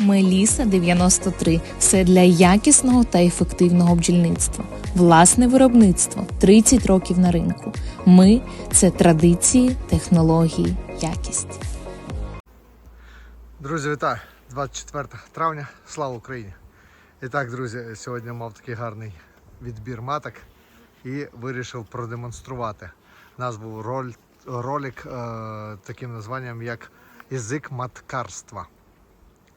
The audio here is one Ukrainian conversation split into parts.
Меліса 93 все для якісного та ефективного бджільництва. Власне виробництво 30 років на ринку. Ми це традиції, технології, якість. Друзі, вітаю! 24 травня, слава Україні! І так, друзі, сьогодні мав такий гарний відбір маток і вирішив продемонструвати. У нас був роль, ролик е, таким названням як язик маткарства.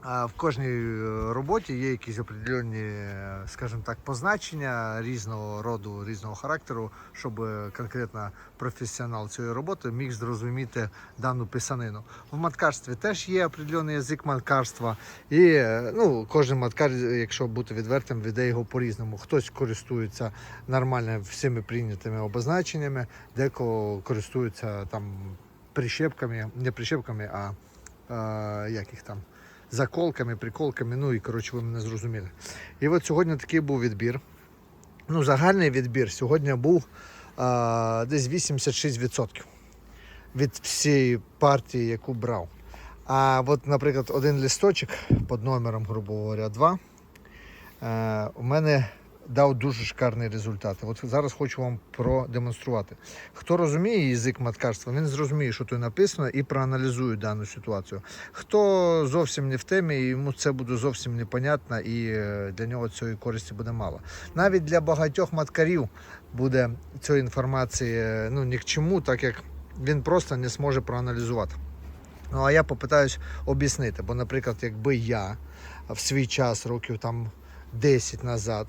В кожній е, роботі є якісь определенні, е, скажімо так, позначення різного роду, різного характеру, щоб е, конкретно професіонал цієї роботи міг зрозуміти дану писанину. В маткарстві теж є определений язик маткарства, і ну, кожен маткар, якщо бути відвертим, веде його по-різному. Хтось користується нормально всіми прийнятими обозначеннями, декого користується там прищепками, не прищепками, а, а як їх там заколками, приколками, ну і коротше, ви мене зрозуміли. І от сьогодні такий був відбір. Ну, загальний відбір сьогодні був а, десь 86% від всієї партії, яку брав. А от, наприклад, один лісточок під номером, грубо говоря, 2, е, у мене дав дуже шикарний результат. От зараз хочу вам продемонструвати. Хто розуміє язик маткарства, він зрозуміє, що тут написано, і проаналізує дану ситуацію. Хто зовсім не в темі, йому це буде зовсім непонятно, і е, для нього цієї користі буде мало. Навіть для багатьох маткарів буде цієї інформації е, ну, ні к чому, так як він просто не зможе проаналізувати. Ну а я попитаюсь об'яснити, бо, наприклад, якби я в свій час, років там 10 назад,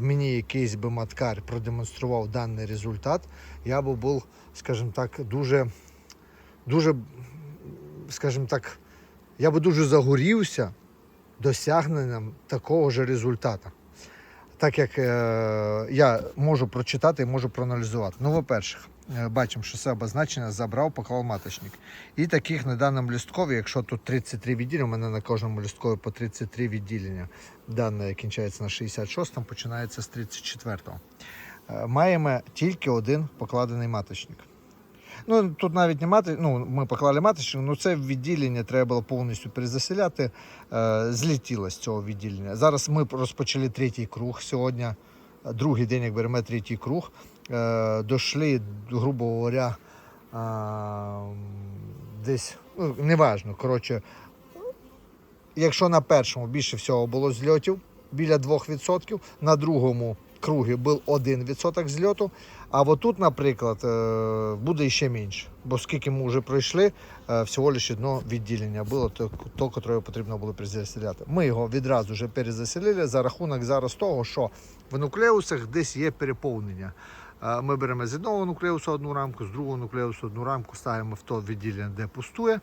мені якийсь би маткар продемонстрував даний результат, я би був, скажімо так, дуже, дуже, скажімо так, я би дуже загорівся досягненням такого ж результату. Так як е, я можу прочитати і можу проаналізувати. Ну, по-перше, е, бачимо, що це обозначення забрав, поклав маточник. І таких на даному лісткові, якщо тут 33 відділення, у мене на кожному лісткові по 33 відділення. Дане кінчається на 66, там починається з 34-го. Е, Маємо тільки один покладений маточник. Ну, тут навіть не мати, ну, ми поклали маточник, ну це відділення треба було повністю перезаселяти. Е, злетіло з цього відділення. Зараз ми розпочали третій круг. Сьогодні е, другий день, як беремо третій круг. Е, дошли, грубо говоря, е, десь, ну, неважно, коротше, якщо на першому більше всього було зльотів біля 2%, на другому кругі був 1% зльоту, а от тут, наприклад, е, буде ще менше. Бо скільки ми вже пройшли, всього лише одне відділення було, то, то яке потрібно було перезаселяти. Ми його відразу вже перезаселили за рахунок зараз того, що в нуклеусах десь є переповнення. Ми беремо з одного нуклеусу одну рамку, з другого нуклеусу одну рамку, ставимо в то відділення, де пустує,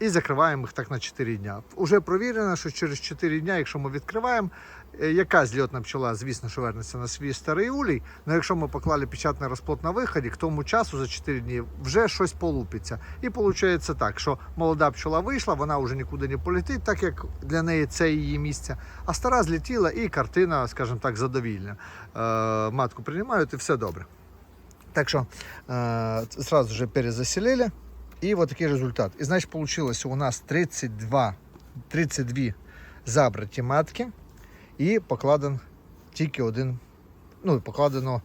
і закриваємо їх так на 4 дня. Уже провірено, що через 4 дня, якщо ми відкриваємо, е, яка зльотна пчола, звісно, що вернеться на свій старий улій. Але якщо ми поклали печатний розплод на виході, к тому часу за 4 дні вже щось полупиться. І виходить так, що молода пчола вийшла, вона вже нікуди не полетить, так як для неї це її місце. А стара злетіла і картина, скажімо так, задовільна. Е, матку приймають і все добре. Так що е, сразу же перезаселили. І от такий результат. І значить, вийшло у нас 32, 32 забраті матки і покладен тільки один, ну, покладено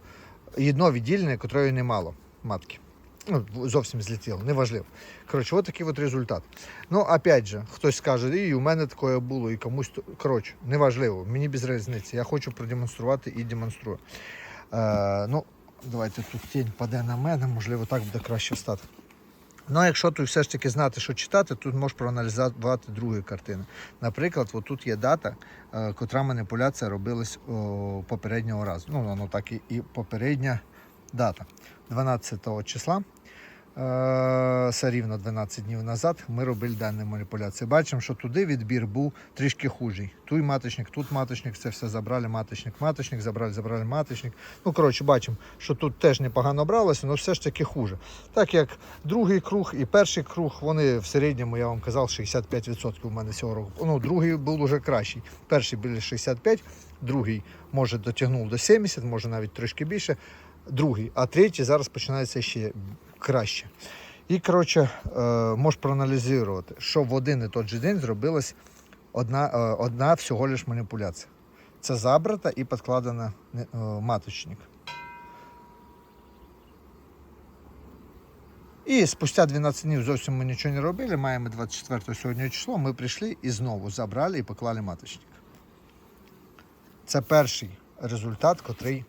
одно відділення, котрої немало матки. Ну, зовсім злетіло, неважливо. Коротше, от такий от результат. Ну, опять же, хтось скаже, і у мене таке було, і комусь. Коротше, неважливо, мені без різниці. Я хочу продемонструвати і демонструю. Е, ну, давайте тут тінь паде на мене, можливо, так буде краще стати. Ну, якщо ти все ж таки знати, що читати, тут можеш проаналізувати другі картини. Наприклад, от тут є дата, е, котра маніпуляція робилась попереднього разу. Ну, воно так і, попередня дата. 12 числа, все рівно 12 днів назад, ми робили дані маніпуляції. Бачимо, що туди відбір був трішки хужий. Тут маточник, тут маточник, це все забрали, маточник, маточник, забрали, забрали маточник. Ну, коротше, бачимо, що тут теж непогано бралося, але все ж таки хуже. Так як другий круг і перший круг, вони в середньому, я вам казав, 65% у мене цього року. Ну, другий був уже кращий. Перший був 65, другий, може, дотягнув до 70, може навіть трошки більше. Другий, а третій зараз починається ще краще. І, коротше, е, можеш проаналізувати, що в один і той же день зробилось одна, е, одна всього лиш маніпуляція. Це забрата і підкладена е, маточник. І спустя 12 днів зовсім ми нічого не робили. Маємо 24 сьогодні число. Ми прийшли і знову забрали і поклали маточник. Це перший результат, котрий,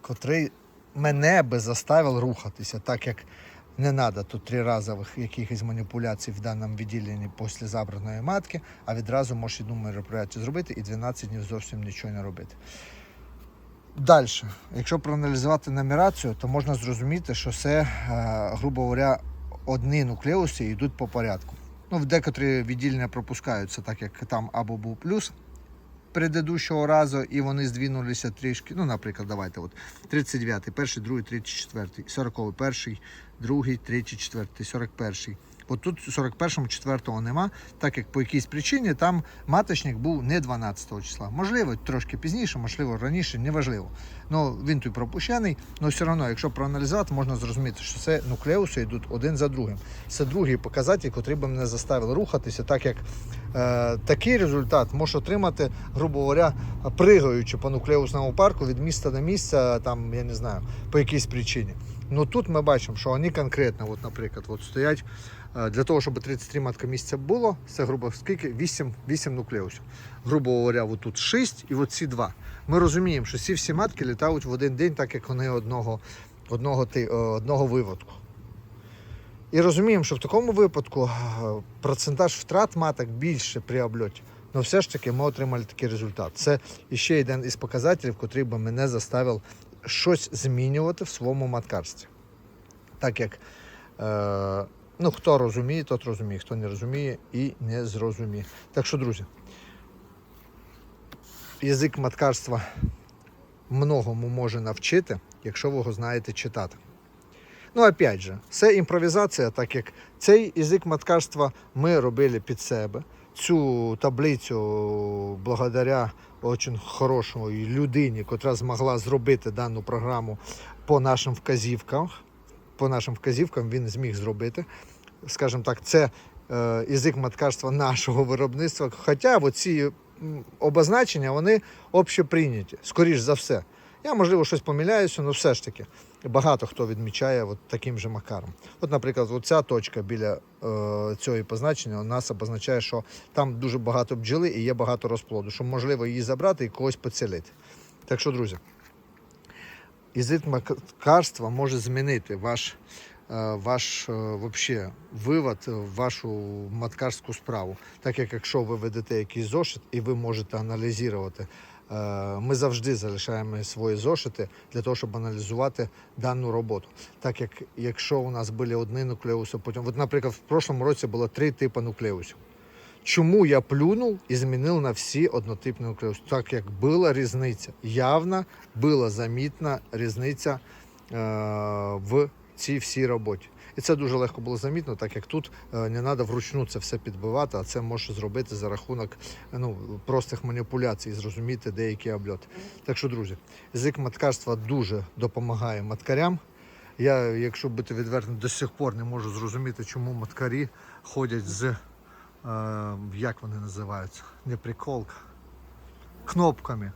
котрий мене би заставив рухатися, так як не треба тут триразових якихось маніпуляцій в даному відділенні після забраної матки, а відразу можеш одну мероприятие зробити і 12 днів зовсім нічого не робити. Далі, якщо проаналізувати нумерацію, то можна зрозуміти, що це, е, грубо говоря, одні нуклеуси йдуть по порядку. Ну, в декотрі відділення пропускаються, так як там або був плюс предыдущого разу, і вони здвинулися трішки. Ну, наприклад, давайте от 39, перший, другий, третій, четвертий, 40, перший, другий, третій, четвертий, 41. От тут 41-му, 4-го нема, так як по якійсь причині там маточник був не 12 числа. Можливо, трошки пізніше, можливо, раніше, неважливо. Ну, він тут пропущений, але все одно, якщо проаналізувати, можна зрозуміти, що це нуклеуси йдуть один за другим. Це другий показатель, який би мене заставив рухатися, так як е, такий результат може отримати, грубо говоря, пригаючи по нуклеусному парку від міста до місця, там, я не знаю, по якійсь причині. Ну тут ми бачимо, що вони конкретно, от, наприклад, от стоять для того, щоб 33 матка місця було, це грубо скільки? 8, 8 нуклеусів. Грубо говоря, тут 6 і от ці 2. Ми розуміємо, що ці всі матки літають в один день, так як вони одного, одного, е, одного виводку. І розуміємо, що в такому випадку е, процентаж втрат маток більше при обльоті. Але все ж таки ми отримали такий результат. Це ще один із показателів, який би мене заставив щось змінювати в своєму маткарстві. Так як е, ну, хто розуміє, тот розуміє, хто не розуміє і не зрозуміє. Так що, друзі, язик маткарства многому може навчити, якщо ви його знаєте читати. Ну, опять же, це імпровізація, так як цей язик маткарства ми робили під себе. Цю таблицю благодаря дуже хорошої людині, яка змогла зробити дану програму по нашим вказівкам. По нашим вказівкам він зміг зробити. Скажімо так, це е, язик маткарства нашого виробництва. Хоча оці м, обозначення вони общеприйняті, скоріш за все. Я, можливо, щось помиляюся, але все ж таки багато хто відмічає от таким же макаром. От, наприклад, оця точка біля е, цього позначення у нас обозначає, що там дуже багато бджоли і є багато розплоду, що можливо її забрати і когось поцілити. Так що, друзі, язик макарства може змінити ваш, е, ваш е, вообще, вивод, вашу маткарську справу. Так як якщо ви ведете якийсь зошит і ви можете аналізувати, е, ми завжди залишаємо свої зошити для того, щоб аналізувати дану роботу. Так як якщо у нас були одні нуклеуси, потім, от, наприклад, в прошлому році було три типи нуклеусів. Чому я плюнув і змінив на всі однотипні нуклеуси? Так як була різниця, явна була замітна різниця е, в цій всій роботі. І це дуже легко було замітно, так як тут е, не треба вручну це все підбивати, а це може зробити за рахунок ну, простих маніпуляцій, зрозуміти деякі обльоти. Так що, друзі, язик маткарства дуже допомагає маткарям. Я, якщо бути відвертим, до сих пор не можу зрозуміти, чому маткарі ходять з, як вони називаються, не приколка, кнопками.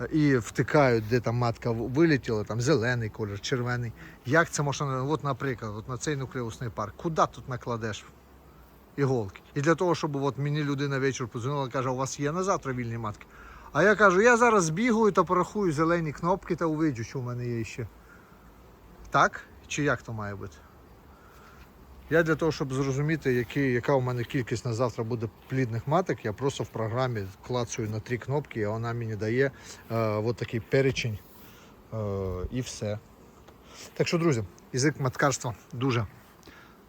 Е, І втикають, де там матка в- вилетіла, там зелений колір, червоний. Як це можна, от, наприклад, от на цей нуклеусний парк, куди тут накладеш іголки? І для того, щоб от мені людина вечір подзвонила, каже, у вас є на завтра вільні матки. А я кажу, я зараз збігаю та порахую зелені кнопки та увиджу, що в мене є ще. Так? Чи як то має бути? Я для того, щоб зрозуміти, які, яка у мене кількість на завтра буде плідних маток, я просто в програмі клацаю на три кнопки, і вона мені дає е, от такий перечень е, і все. Так що, друзі, язик маткарства дуже,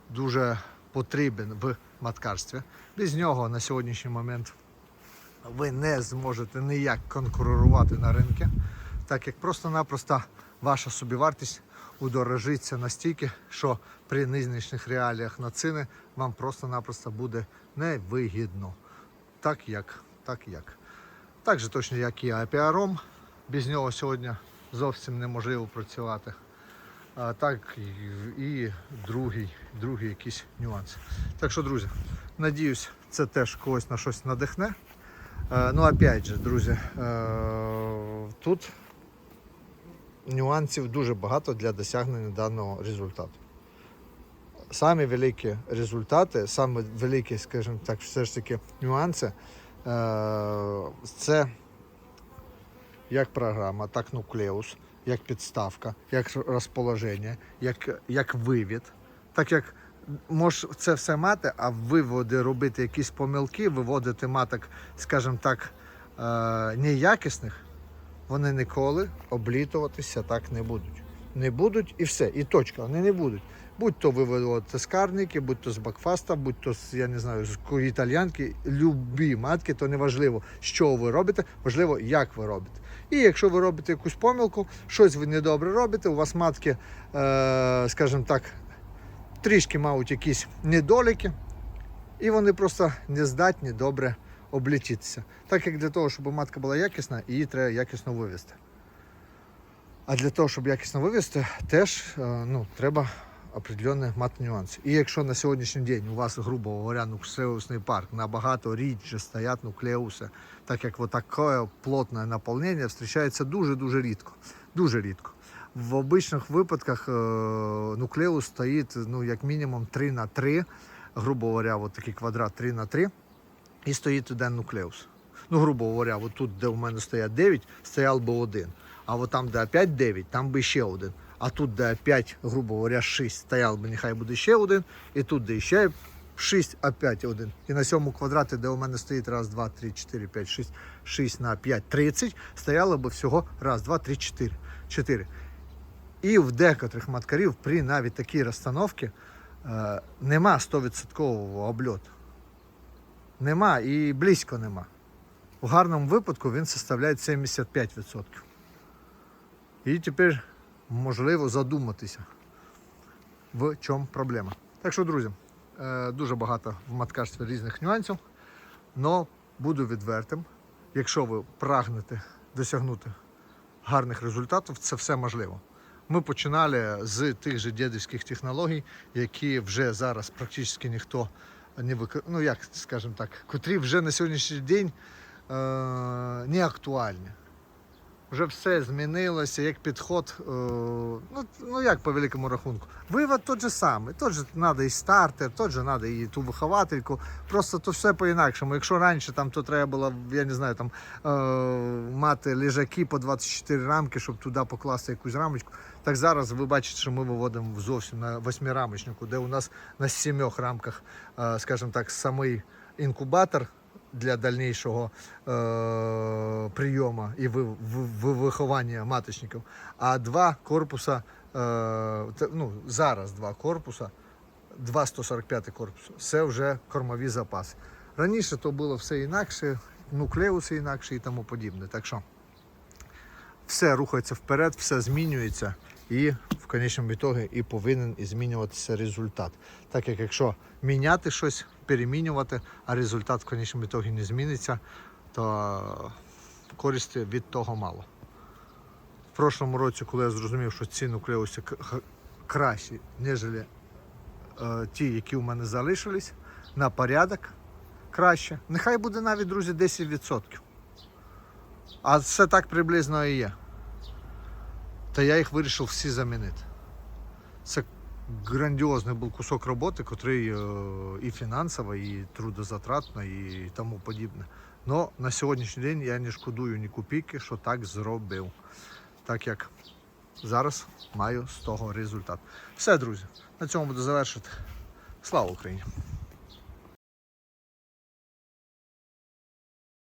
дуже потрібен в маткарстві. Без нього на сьогоднішній момент ви не зможете ніяк конкурувати на ринку, так як просто-напросто ваша собівартість удорожиться настільки, що при нинішніх реаліях на ціни вам просто-напросто буде невигідно. Так як, так як. Так же точно, як і апіаром. Без нього сьогодні зовсім неможливо працювати. А так і, другий, другий якийсь нюанс. Так що, друзі, Надіюсь, це теж когось на щось надихне. Е, Ну, опять же, друзі, е, тут нюансів дуже багато для досягнення даного результату. Самі великі результати, самі великі, скажімо так, все ж таки нюанси, е, це як програма, так нуклеус, як підставка, як розположення, як, як вивід. Так як можеш це все мати, а виводи робити якісь помилки, виводити маток, скажімо так, е, неякісних, вони ніколи облітуватися так не будуть. Не будуть і все, і точка, вони не будуть. Будь то виводити з карники, будь то з бакфаста, будь то з, я не знаю, з італьянки, любі матки, то не важливо, що ви робите, важливо, як ви робите. І якщо ви робите якусь помилку, щось ви недобре робите, у вас матки, е, скажімо так, трішки мають якісь недоліки, і вони просто не здатні добре облічитися. Так як для того, щоб матка була якісна, її треба якісно вивести. А для того, щоб якісно вивести, теж е, ну, треба определенні мати нюанси. І якщо на сьогоднішній день у вас, грубо говоря, нуклеусний парк набагато рідше стоять нуклеуси, так як вот таке плотне наповнення зустрічається дуже-дуже рідко. Дуже рідко. В обичних випадках е, нуклеус стоїть ну, як мінімум 3 на 3, грубо говоря, от такий квадрат 3 на 3, і стоїть один нуклеус. Ну, грубо говоря, от тут, де у мене стоять 9, стояв би один. А от там, де опять 9, там би ще один. А тут, де опять, грубо говоря, 6, стояв би, нехай буде ще один. І тут, де ще 6, опять один. І на цьому квадраті, де у мене стоїть раз, два, три, чотири, п'ять, шість, 6 на 5, 30, стояло би всього раз, два, три, чотири. 4. І в декотрих маткарів при навіть такій розстановці е, нема 100% обльоту. Нема і близько нема. У гарному випадку він составляє 75%. І тепер можливо задуматися, в чому проблема. Так що, друзі, е, дуже багато в маткарстві різних нюансів, але буду відвертим. Якщо ви прагнете досягнути гарних результатів, це все можливо. Ми починали з тих же дідівських технологій, які вже зараз практично ніхто не використовує, ну як скажем так, котрі вже на сьогоднішній день е, не актуальні. Вже все змінилося, як підход, е, ну, ну як по великому рахунку. Вивод тот же самий, тот же треба і стартер, тот же треба і ту виховательку. Просто то все по-інакшому. Якщо раніше там то треба було, я не знаю, там е, мати лежаки по 24 рамки, щоб туди покласти якусь рамочку. Так зараз ви бачите, що ми виводимо зовсім на восьмирамочнику, де у нас на сімьох рамках, е, скажімо так, самий інкубатор для дальнішого е, прийому і ви, ви, ви- виховання маточників. А два корпуса, е, ну, зараз два корпуса, два 145 корпусу, це вже кормові запаси. Раніше то було все інакше, нуклеуси інакше і тому подібне. Так що все рухається вперед, все змінюється, і в конечному ітогі і повинен змінюватися результат. Так як якщо міняти щось, перемінювати, а результат в конечному ітогі не зміниться, то користі від того мало. В прошлому році, коли я зрозумів, що ці нуклеуси к- кращі, ніж е, ті, які у мене залишились, на порядок краще. Нехай буде навіть, друзі, 10%. А це так приблизно і є. Та я їх вирішив всі замінити. Це грандіозний був кусок роботи, котрий е, і фінансово, і трудозатратно, і тому подібне. Но на сьогоднішній день я не шкодую ні копійки, що так зробив. Так як зараз маю з того результат. Все, друзі, на цьому буду завершити. Слава Україні!